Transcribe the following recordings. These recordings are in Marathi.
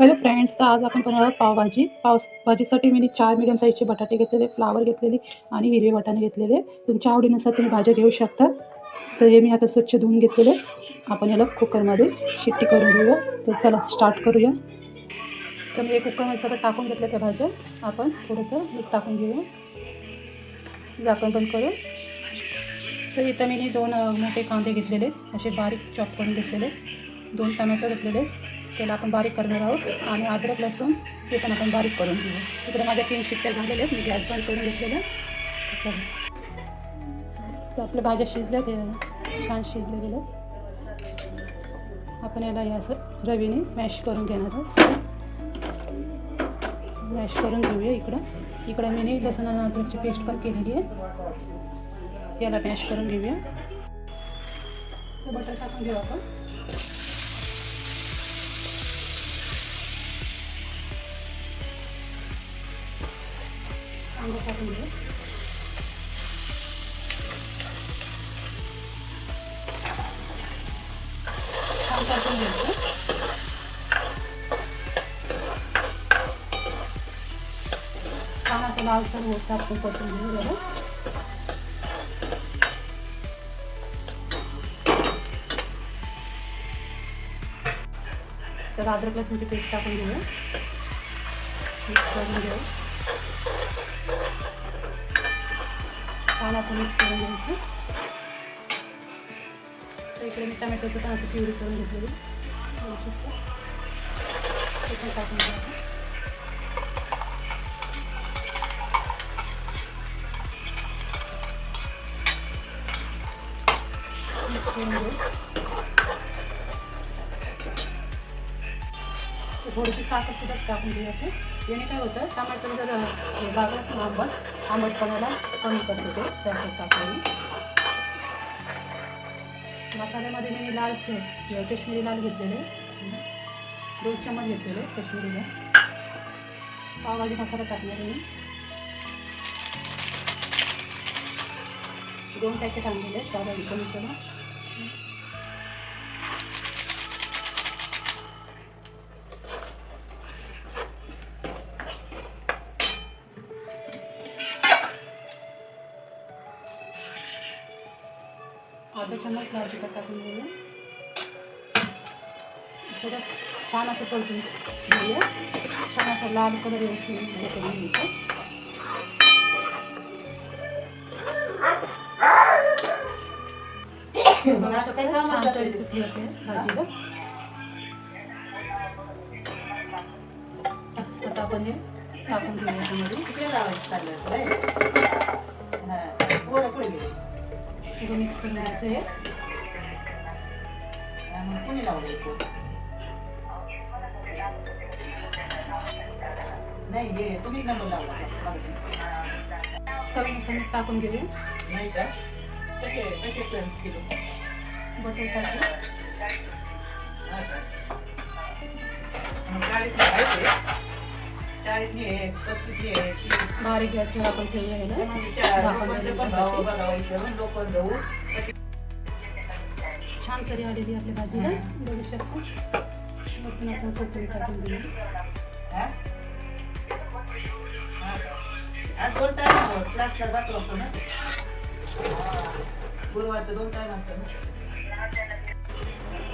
हॅलो फ्रेंड्स तर आज आपण बनवणार पावभाजी. पाव भाजीसाठी मी चार मिडियम साईजचे बटाटे घेतलेले फ्लावर घेतलेले आणि हिरवे वाटाणे घेतलेले. तुमच्या आवडीनुसार तुम्ही भाज्या घेऊ शकता. तर हे मी आता स्वच्छ धुवून घेतलेले. आपण याला कुकरमध्ये शिट्टी करून घेऊया. तर चला स्टार्ट करूया. तर मी हे कुकरमध्ये सगळं टाकून घेतलं त्या भाज्या. आपण थोडंसं मीठ टाकून घेऊया. झाकण बंद करून. तर इथं मी दोन मोठे कांदे घेतलेले. असे बारीक चॉप करून घेतलेले. दोन टमॅटो घेतलेले. त्याला आपण बारीक करणार आहोत आणि अद्रक लसूण ते पण आपण बारीक करून घेऊ. तिकडे माझ्या तीन शिट्ट्या झालेल्या आहेत. मी गॅस बंद करून घेतलेल्या चला. तर आपल्या भाज्या शिजल्या ते छान शिजल्या गेल्या आपण याला हे असं रवीने मॅश करून घेणार आहोत. मॅश करून घेऊया इकडं. इकडं मी लसूण आणि अद्रकची पेस्ट पण केलेली आहे. याला मॅश करून घेऊया. बटर टाकून घेऊ आपण. कांदा टाकून घेऊ छान टाकून घ्यायचं छान असं लालसर होत छान असं मिक्स करून घ्यायचं. तर इकडे मी टमॅटोचं पण असं प्युरी करून घेतलेली ते पण टाकून घ्यायचं. थोडीशी साखर सुद्धा टाकून घेऊ याने काय होतं टमाटर जर बागलाच ना आंबट आंबटपणाला कमी करतो ते साखर टाकून मसाल्यामध्ये मी लाल च- काश्मीरी लाल घेतलेले दोन चमच घेतलेले काश्मीरी लाल पावभाजी मसाला टाकणार मी दोन पॅकेट आणलेले आहेत पावभाजीचा मसाला अर्धा चम्मच लाल तिखट टाकून घेऊया सगळं छान असं परतून घेऊया. छान असं लाल कलर व्यवस्थित करून घ्यायचं. छान तरी सुटली होते भाजीला. आता आपण हे टाकून घेऊया सगळं मिक्स करून घ्यायचं हे? नाही हे. चवीनुसार टाकून घेऊया बटर टाकू बारीक गॅसवर आपण ठेवलं आहे ना? छान तरी आलेली आपल्या भाजीला बघू शकतो. वरतून आपण कोकणी टाकून दिली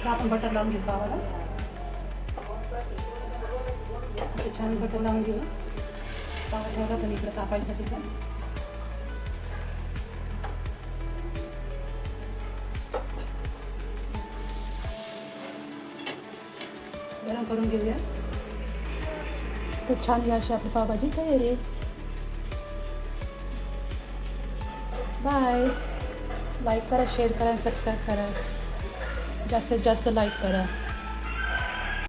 आपण बटर लावून घेऊ गावाला असं छान बटर लावून घेऊ. पावा ठेवला होता मी इकडे तापायसाठी पण. गरम करून घेऊया. तर छान ही अशी आपली पावभाजी तयारी आहे. बाय लाईक करा शेअर करा सबस्क्राईब करा. जास्तीत जास्त लाईक करा.